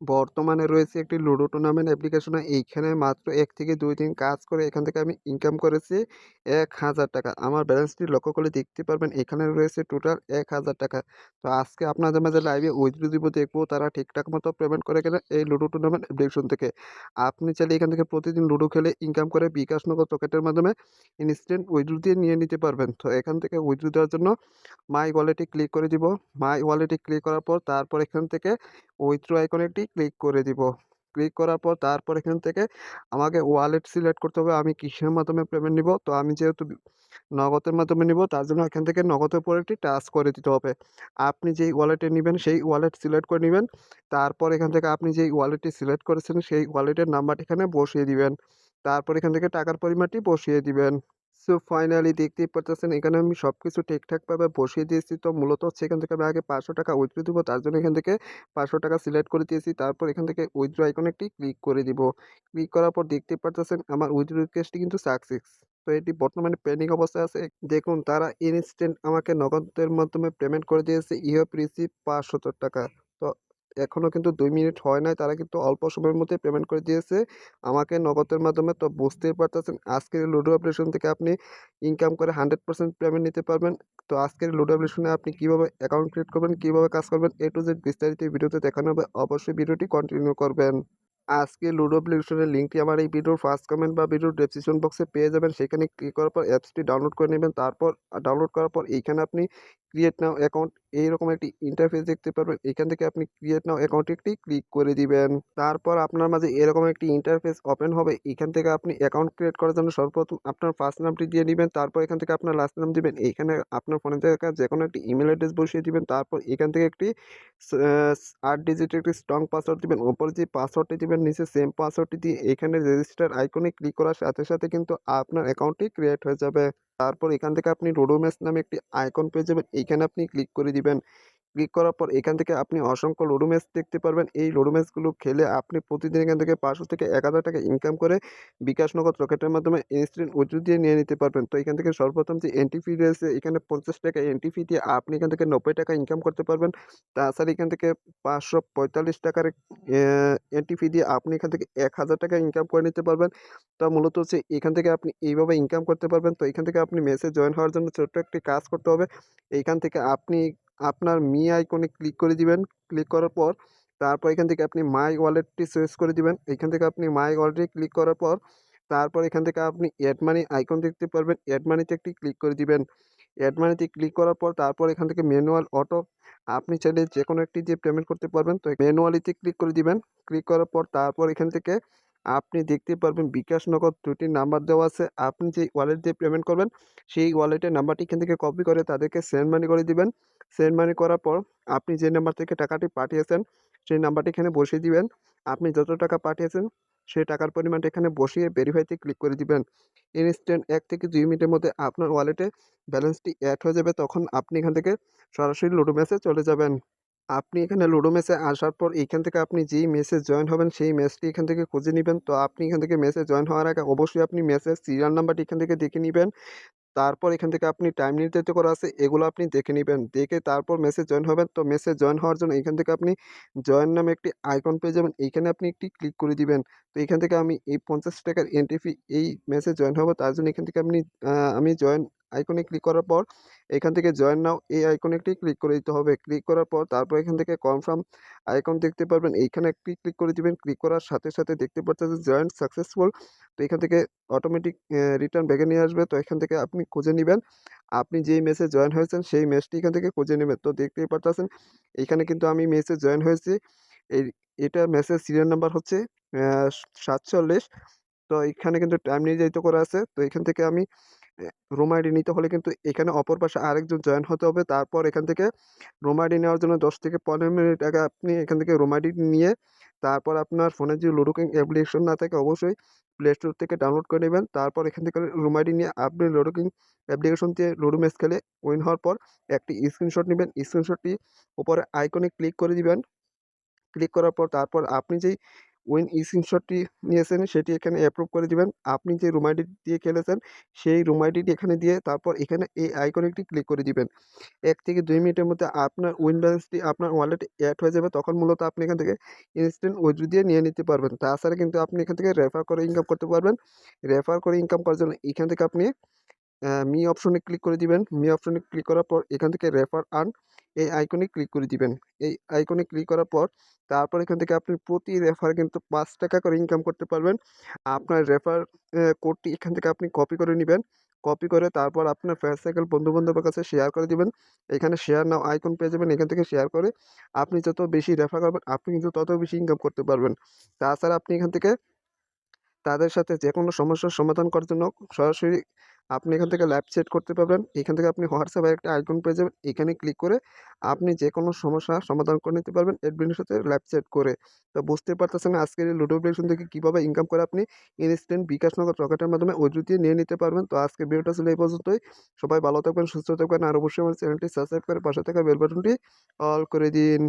বর্তমানে রয়েছে একটি লুডো টুর্নামেন্ট অ্যাপ্লিকেশনে এইখানে মাত্র এক থেকে দুই দিন কাজ করে এখান থেকে আমি ইনকাম করেছি ৳১,০০০ আমার ব্যালেন্সটি লক্ষ্য করলে দেখতে পারবেন এখানে রয়েছে টোটাল ৳১,০০০ তো আজকে আপনাদের মাঝে লাইভে উইথ দেখব তারা ঠিকঠাক মতো পেমেন্ট করে কিনা এই লুডো টুর্নামেন্ট অ্যাপ্লিকেশন থেকে। আপনি চাইলে এখান থেকে প্রতিদিন লুডো খেলে ইনকাম করে বিকাশ পকেটের মাধ্যমে ইনস্ট্যান্ট উইথ দিয়ে নিয়ে নিতে পারবেন। তো এখান থেকে উইথ দেওয়ার জন্য মাই ওয়ালেটে ক্লিক করে দিব। মাই ওয়ালেটে ক্লিক করার পর তারপর এখান থেকে উইথ্রো আইকনেটি ক্লিক করে দিব। ক্লিক করার পর তারপর এখান থেকে আমাকে ওয়ালেট সিলেক্ট করতে হবে আমি কিসের মাধ্যমে পেমেন্ট নিব। তো আমি যেহেতু নগদের মাধ্যমে নিব, তার জন্য এখান থেকে নগদের উপর একটি টাচ করে দিতে হবে। আপনি যেই ওয়ালেটে নিবেন, সেই ওয়ালেট সিলেক্ট করে নিবেন। তারপর এখান থেকে আপনি যেই ওয়ালেটটি সিলেক্ট করেছেন, সেই ওয়ালেটের নাম্বারটি এখানে বসিয়ে দিবেন। তারপর এখান থেকে টাকার পরিমাণটি বসিয়ে দিবেন। সো ফাইনালি দেখতেই পারতেছেন, এখানে আমি সবকিছু ঠিকঠাকভাবে বসিয়ে দিয়েছি। তো মূলত হচ্ছে এখান থেকে আমি আগে ৳৫০০ উইথড্র দিব, তার জন্য এখান থেকে ৳৫০০ সিলেক্ট করে দিয়েছি। তারপর এখান থেকে উইথড্র আইকনে একটি ক্লিক করে দিব। ক্লিক করার পর দেখতেই পারতেছেন আমার উইথড্র রিকোয়েস্টটি কিন্তু সাকসেস। তো এটি বর্তমানে পেন্ডিং অবস্থায় আছে। দেখুন, তারা ইনস্ট্যান্ট আমাকে নগদের মাধ্যমে পেমেন্ট করে দিয়েছে। ইউ হ্যাভ রিসিভড ৳৫০০ তো এখনও কিন্তু দুই মিনিট হয় নাই। তারা কিন্তু অল্প সময়ের মধ্যে পেমেন্ট করে দিয়েছে আমাকে নগদের মাধ্যমে। তো বুঝতেই পারতেছেন আজকের লুডো অ্যাপ্লিকেশন থেকে আপনি ইনকাম করে 100% পেমেন্ট নিতে পারবেন। তো আজকের লুডো অ্যাপ্লিকেশনে আপনি কীভাবে অ্যাকাউন্ট ক্রিয়েট করবেন, কীভাবে কাজ করবেন এ টু জেড বিস্তারিত ভিডিওতে দেখানো হবে। অবশ্যই ভিডিওটি কন্টিনিউ করবেন। আজকে লুডো অ্যাপ্লিকেশনের লিঙ্কটি আমার এই ভিডিওর ফার্স্ট কমেন্ট বা ভিডিওর ডেসক্রিপশন বক্সে পেয়ে যাবেন। সেখানে ক্লিক করার পর অ্যাপসটি ডাউনলোড করে নেবেন। তারপর ডাউনলোড করার পর এইখানে আপনি ক্রিয়েট নাও অ্যাকাউন্ট এইরকম একটি ইন্টারফেস দেখতে পারবেন। এখান থেকে আপনি ক্রিয়েট নাও অ্যাকাউন্টে একটি ক্লিক করে দিবেন। তারপর আপনার মাঝে এরকম একটি ইন্টারফেস ওপেন হবে। এখান থেকে আপনি অ্যাকাউন্ট ক্রিয়েট করার জন্য সর্বপ্রথম আপনার ফার্স্ট নামটি দিয়ে নিবেন। তারপর এখান থেকে আপনার লাস্ট নাম দিবেন। এইখানে আপনার ফোনে থাকা যেকোনো একটি ইমেল অ্যাড্রেস বসিয়ে দিবেন। তারপর এখান থেকে একটি ৮ ডিজিটের একটি স্ট্রং পাসওয়ার্ড দিবেন। উপরে যে পাসওয়ার্ডটি দিবেন নিচে সেম পাসওয়ার্ডটি দিয়ে এখানে রেজিস্টার আইকনে ক্লিক করার সাথে, সাথে কিন্তু আপনার অ্যাকাউন্টটি ক্রিয়েট হয়ে যাবে। তারপর এখান থেকে আপনি ম্যাচ নামে একটি আইকন পেয়ে যাবেন। এইখানে আপনি ক্লিক করে দিবেন। ক্লিক করার পর এখান থেকে আপনি অসংখ্য লুডো ম্যাচ দেখতে পারবেন। এই লুডো ম্যাচগুলো খেলে আপনি প্রতিদিন এখান থেকে ৳৫০০ থেকে ৳১,০০০ ইনকাম করে বিকাশ নগদ রকেটের মাধ্যমে ইনস্ট্যান্ট উইথড্র দিয়ে নিয়ে নিতে পারবেন। তো এখান থেকে সর্বপ্রথম যে এন্ট্রি ফি রয়েছে এখানে ৳৫০ এন্ট্রি ফি দিয়ে আপনি এখান থেকে ৳৯০ ইনকাম করতে পারবেন। তাছাড়া এখান থেকে পাঁচশো পঁয়তাল্লিশ টাকার এন্ট্রি ফি দিয়ে আপনি এখান থেকে ৳১,০০০ ইনকাম করে নিতে পারবেন। তো মূলত হচ্ছে এখান থেকে আপনি এইভাবে ইনকাম করতে পারবেন। তো এখান থেকে আপনি মেসে জয়েন হওয়ার জন্য ছোট্ট একটি কাজ করতে হবে। এইখান থেকে আপনি আপনার মি আইকনে ক্লিক করে দিবেন। ক্লিক করার পর তারপর এখান থেকে আপনি মাই ওয়ালেটটি চয়েস করে দিবেন। এখান থেকে আপনি মাই ওয়ালেটে ক্লিক করার পর তারপর এখান থেকে আপনি এড মানি আইকন দেখতে পারবেন। এড মানিতে একটি ক্লিক করে দিবেন। এড মানিতে ক্লিক করার পর তারপর এখান থেকে ম্যানুয়াল অটো আপনি চাইলে যে কোনো একটি দিয়ে পেমেন্ট করতে পারবেন। তো ম্যানুয়ালিতে ক্লিক করে দিবেন। ক্লিক করার পর তারপর এখান থেকে আপনি দেখতে পারবেন বিকাশ নগদ ২ টি নাম্বার দেওয়া আছে। আপনি যে ওয়ালেট দিয়ে পেমেন্ট করবেন, সেই ওয়ালেটের নাম্বারটি এখান থেকে কপি করে তাদেরকে সেন্ড মানি করে দিবেন। সেন্ড মানি করার পর আপনি যে নাম্বার থেকে টাকাটি পাঠিয়েছেন, সেই নাম্বারটি এখানে বসিয়ে দিবেন। আপনি যত টাকা পাঠিয়েছেন, সেই টাকার পরিমাণটা এখানে বসিয়ে ভেরিফাইতে ক্লিক করে দিবেন। ইনস্ট্যান্ট এক থেকে দুই মিনিটের মধ্যে আপনার ওয়ালেটে ব্যালেন্সটি অ্যাড হয়ে যাবে। তখন আপনি এখান থেকে সরাসরি লুডো ম্যাচে চলে যাবেন। আপনি এখানে লুডো ম্যাচে আসার পর এখান থেকে আপনি যেই ম্যাচে জয়েন হবেন, সেই ম্যাচটি এখান থেকে খুঁজে নিবেন। তো আপনি এখান থেকে ম্যাচে জয়েন হওয়ার আগে অবশ্যই আপনি ম্যাচের সিরিয়াল নাম্বারটি এখান থেকে দেখে নিবেন। তারপর এখান থেকে আপনি টাইম নির্ধারিত করা আছে, এগুলো আপনি দেখে নেবেন দেখে তারপর মেসে জয়েন হবেন। তো মেসে জয়েন হওয়ার জন্য এখান থেকে আপনি জয়েন নামে একটি আইকন পেয়ে যাবেন। এইখানে আপনি একটি ক্লিক করে দিবেন। তো এখান থেকে আমি এই ৳৫০ এন্ট্রি ফি এই মেসে জয়েন হব তার জন্য এখান থেকে আপনি আমি জয়েন আইকনে ক্লিক করার পর এখান থেকে জয়েন নাও এই আইকনে একটি ক্লিক করে দিতে হবে। ক্লিক করার পর তারপর এখান থেকে কনফার্ম আইকন দেখতে পারবেন। এইখানে একটি ক্লিক করে দিবেন। ক্লিক করার সাথে, সাথে দেখতে পারতেছেন জয়েন সাকসেসফুল। তো এখান থেকে অটোমেটিক রিটার্ন ব্যাকে নিয়ে আসবে। তো এখান থেকে আপনি খুঁজে নেবেন আপনি যেই মেসে জয়েন হয়েছেন সেই ম্যাচটি এখান থেকে খুঁজে নেবেন। তো দেখতেই পারতেছেন এখানে কিন্তু আমি মেসে জয়েন হয়েছি। এই এটা ম্যাচের সিরিয়াল নাম্বার হচ্ছে ৪৭ তো এখানে কিন্তু টাইম নির্ধারিত করা আছে। তো এখান থেকে আমি রুম আইডি নিতে হলে কিন্তু এখানে অপর পাশে আরেকজন জয়েন হতে হবে। তারপর এখান থেকে রুম আইডি নেওয়ার জন্য ১০ থেকে ১৫ মিনিট আগে আপনি এখান থেকে রুম আইডি নিয়ে তারপর আপনার ফোনে যে লুডো কিং অ্যাপ্লিকেশন না থাকে অবশ্যই প্লে স্টোর থেকে ডাউনলোড করে নেবেন। তারপর এখান থেকে রুম আইডি নিয়ে আপনি লুডো কিং অ্যাপ্লিকেশন দিয়ে লুডো ম্যাচ খেলে উইন হওয়ার পর একটি স্ক্রিনশট নিবেন। স্ক্রিনশটটি উপরে আইকনে ক্লিক করে দিবেন। ক্লিক করার পর তারপর আপনি যেই উইন স্ক্রিনশটটি নিয়েছেন সেটি এখানে অ্যাপ্রুভ করে দিবেন। আপনি যে রুম আইডি দিয়ে খেলেছেন, সেই রুম আইডিটি এখানে দিয়ে তারপর এখানে এই আইকনে একটি ক্লিক করে দিবেন। এক থেকে দুই মিনিটের মধ্যে আপনার উইন ব্যালেন্সটি আপনার ওয়ালেটে অ্যাড হয়ে যাবে। তখন মূলত আপনি এখান থেকে ইনস্ট্যান্ট উইথড্র দিয়ে নিয়ে নিতে পারবেন। তাছাড়া কিন্তু আপনি এখান থেকে রেফার করে ইনকাম করতে পারবেন। রেফার করে ইনকাম করার জন্য এখান থেকে আপনি মি অপশনে ক্লিক করে দিবেন। মি অপশনে ক্লিক করার পর এখান থেকে রেফার আর্ন এই আইকনে ক্লিক করে দিবেন। এই আইকনে ক্লিক করার পর, তারপর এখান থেকে আপনি প্রতি রেফার কিন্তু পাঁচ টাকা করে ইনকাম করতে পারবেন। আপনার রেফার কোডটি এখান থেকে আপনি কপি করে নেবেন। কপি করে তারপর আপনার ফ্রেন্ড সার্কেল বন্ধু বান্ধবের কাছে শেয়ার করে দিবেন। এখানে শেয়ার নাও আইকন পেয়ে যাবেন, এখান থেকে শেয়ার করে আপনি যত বেশি রেফার করবেন, আপনি কিন্তু তত বেশি ইনকাম করতে পারবেন। তাছাড়া আপনি এখান থেকে তাদের সাথে যে কোনো সমস্যার সমাধান করার জন্য সরাসরি আপনি এখান থেকে লাইভ চ্যাট করতে পারবেন। এখান থেকে আপনি হোয়াটসঅ্যাপে একটা আইকন পেয়ে যাবেন। এখানে ক্লিক করে আপনি যে কোনো সমস্যা সমাধান করে নিতে পারবেন অ্যাডমিনের সাথে লাইভ চ্যাট করে। তো বুঝতে পারতেছেন আজকের এই লুডো অ্যাপ্লিকেশন থেকে কীভাবে ইনকাম করে আপনি ইনস্ট্যান্ট বিকাশ নগদ রকেটের মাধ্যমে ওইজু দিয়ে নিয়ে নিতে পারবেন। তো আজকের ভিডিওটা ছিল এই পর্যন্তই। সবাই ভালো থাকবেন, সুস্থ থাকবেন, আর অবশ্যই আমার চ্যানেলটি সাবস্ক্রাইব করে পাশে থাকা বেল বাটনটি অল করে দিন।